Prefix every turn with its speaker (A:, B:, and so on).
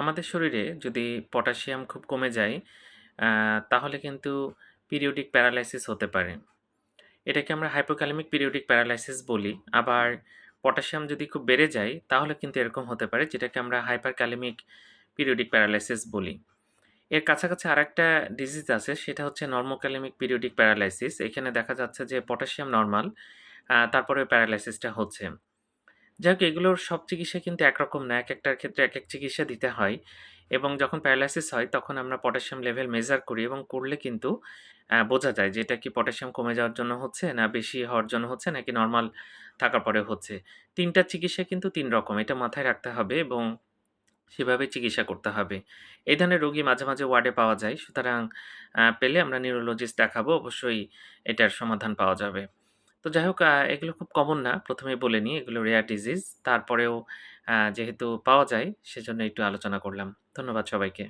A: আমাদের শরীরে যদি পটাশিয়াম খুব কমে যায় তাহলে কিন্তু পিরিয়ডিক প্যারালাইসিস হতে পারে। এটাকে আমরা হাইপোক্যালেমিক পিরিয়ডিক প্যারালাইসিস বলি। আবার পটাশিয়াম যদি খুব বেড়ে যায়, তাহলে কিন্তু এরকম হতে পারে, যেটাকে আমরা হাইপারক্যালেমিক পিরিয়ডিক প্যারালাইসিস বলি। এর কাছাকাছি আরেকটা ডিজিজ আছে, সেটা হচ্ছে নরমোক্যালেমিক পিরিয়ডিক প্যারালাইসিস। এখানে দেখা যাচ্ছে যে পটাশিয়াম নর্মাল তারপরে প্যারালাইসিসটা হচ্ছে। যাই হোক এগুলোর সব চিকিৎসা কিন্তু একরকম না। এক একটার ক্ষেত্রে এক এক চিকিৎসা দিতে হয় এবং যখন প্যারালাইসিস হয় তখন আমরা পটাশিয়াম লেভেল মেজার করি এবং করলে কিন্তু বোঝা যায় যে এটা কি পটাশিয়াম কমে যাওয়ার জন্য হচ্ছে না বেশি হওয়ার জন্য হচ্ছে নাকি নর্মাল থাকার পরে হচ্ছে। ৩ টা চিকিৎসা কিন্তু তিন রকম। এটা মাথায় রাখতে হবে এবং সেভাবে চিকিৎসা করতে হবে। এই ধরনের রোগী মাঝে, মাঝে ওয়ার্ডে পাওয়া যায়। সুতরাং পেলে আমরা নিউরোলজিস্ট দেখাবো। অবশ্যই এটার সমাধান পাওয়া যাবে। তো যাই হোক এগুলো খুব কমন না। প্রথমেই বলে নিই, এগুলো রেয়ার ডিজিজ। তারপরেও যেহেতু পাওয়া যায়, সেজন্য একটু আলোচনা করলাম। ধন্যবাদ সবাইকে।